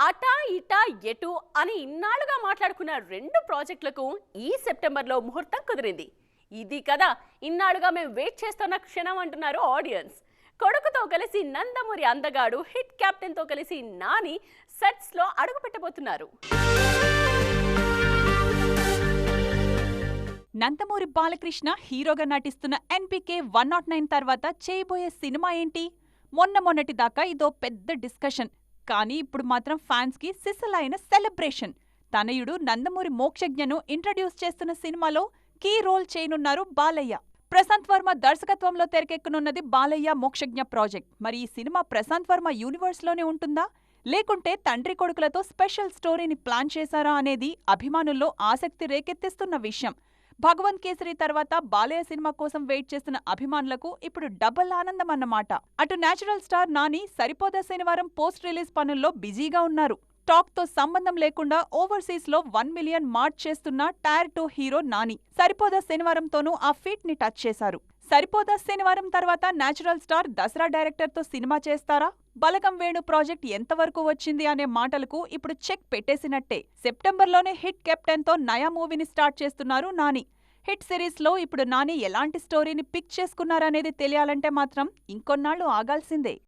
అటా ఇటా ఎటు అని ఇన్నాళ్ళుగా మాట్లాడుకున్న రెండు ప్రాజెక్టులకు ఈ సెప్టెంబర్లో ముహూర్తం కుదిరింది. ఇది కదా ఇన్నాళ్ళుగా మేము వెయిట్ చేస్తున్న క్షణం అంటున్నారు ఆడియన్స్. కొడుకుతో కలిసి నందమూరి అందగాడు హిట్ కెప్టెన్తో కలిసి నాని సెట్స్లో అడుగు పెట్టబోతున్నారు నందమూరి బాలకృష్ణ హీరోగా నటిస్తున్న ఎన్పికే వన్ నాట్ నైన్ తర్వాత చేయబోయే సినిమా ఏంటి? మొన్న మొన్నటి దాకా ఇదో పెద్ద డిస్కషన్. కానీ ఇప్పుడు మాత్రం ఫ్యాన్స్కి సిసలైన సెలబ్రేషన్. తనయుడు నందమూరి మోక్షజ్ఞను ఇంట్రడ్యూస్ చేస్తున్న సినిమాలో కీ రోల్ చేయనున్నారు బాలయ్య. ప్రశాంత్ వర్మ దర్శకత్వంలో తెరకెక్కనున్నది బాలయ్య మోక్షజ్ఞ ప్రాజెక్ట్. మరి ఈ సినిమా ప్రశాంత్ వర్మ యూనివర్స్లోనే ఉంటుందా? లేకుంటే తండ్రి కొడుకులతో స్పెషల్ స్టోరీని ప్లాన్ చేశారా అనేది అభిమానుల్లో ఆసక్తి రేకెత్తిస్తున్న విషయం. భగవంత్ కేసరి తర్వాత బాలయ్య సినిమా కోసం వెయిట్ చేస్తున్న అభిమానులకు ఇప్పుడు డబుల్ ఆనందం అన్నమాట అటు నేచురల్ స్టార్ నాని సరిపోదా శనివారం పోస్ట్ రిలీజ్ పనుల్లో బిజీగా ఉన్నారు. టాక్తో సంబంధం లేకుండా ఓవర్సీస్లో వన్ మిలియన్ మార్చ్ చేస్తున్న టైర్ టూ హీరో నాని సరిపోదా శనివారంతోనూ ఆ ఫీట్ని టచ్ చేశారు. సరిపోదా శనివారం తర్వాత న్యాచురల్ స్టార్ దసరా డైరెక్టర్తో సినిమా చేస్తారా? బలగం వేణు ప్రాజెక్ట్ ఎంతవరకు వచ్చింది అనే మాటలకు ఇప్పుడు చెక్ పెట్టేసినట్టే. సెప్టెంబర్లోనే హిట్ కెప్టెన్తో నయా మూవీని స్టార్ట్ చేస్తున్నారు నాని. హిట్ సిరీస్లో ఇప్పుడు నాని ఎలాంటి స్టోరీని పిక్ చేసుకున్నారనేది తెలియాలంటే మాత్రం ఇంకొన్నాళ్ళు ఆగాల్సిందే.